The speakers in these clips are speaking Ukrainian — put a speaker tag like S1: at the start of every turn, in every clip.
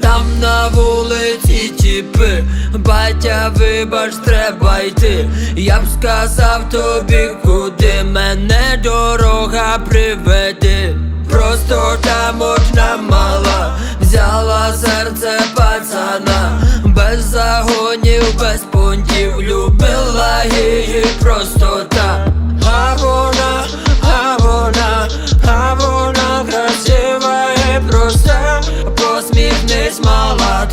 S1: Там на вулиці тіпи, батя, вибач, треба йти. Я б сказав тобі, куди мене дорога приведе. Просто там одна мала, взяла серце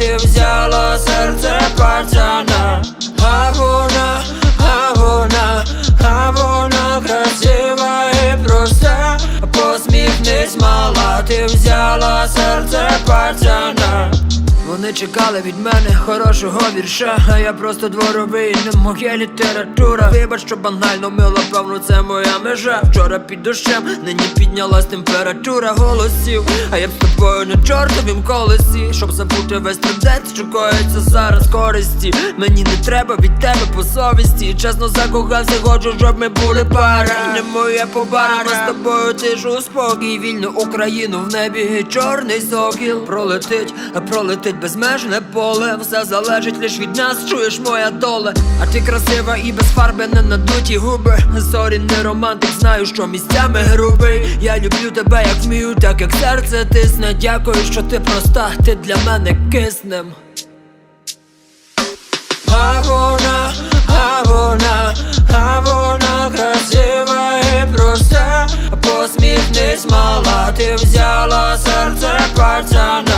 S1: ти взяла серце пацана А вона, а вона, а вона красива і проста. Посміхнись, мала, ти взяла серце пацана вони чекали від мене хорошого вірша, а я просто дворовий, не моя література. Вибач, що банально мила, певно, це моя межа. Вчора під дощем, нині піднялась температура голосів. А я б з тобою на чортовім колесі, щоб забути весь трендець, що коїться зараз користі. Мені не треба від тебе по совісті. Чесно закохався, хочу, щоб ми були пара. Не моє побара, з тобою тишу спокій. Вільну Україну в небі чорний сокіл пролетить, а пролетить безмежне поле. Все залежить лиш від нас, чуєш моя доля. А ти красива і без фарби не надуті губи. Сорі, не романтик, знаю, що місцями грубий. Я люблю тебе, як вмію, так як серце тисне. Дякую, що ти проста, ти для мене киснем. А вона, а вона, а вона красива і проста Посміхнись, мала, ти взяла серце пацана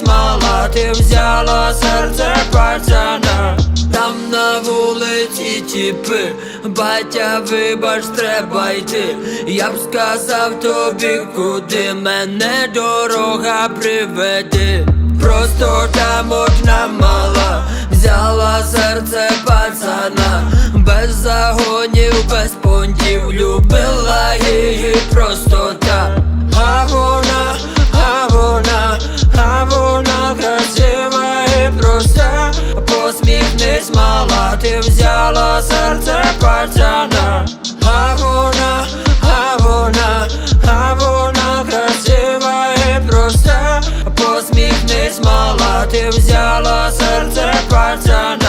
S1: Посміхнись, мала, ти взяла серце пацана Там на вулиці тіпи, батя, вибач, треба йти. Я б сказав тобі, куди мене дорога приведе. Просто там одна мала, взяла серце пацана, без загонів, без понтів, Посміхнись, мала, ти взяла серце пацана А вона, а вона, а вона красива і проста. Посміхнись, мала, ти взяла серце пацана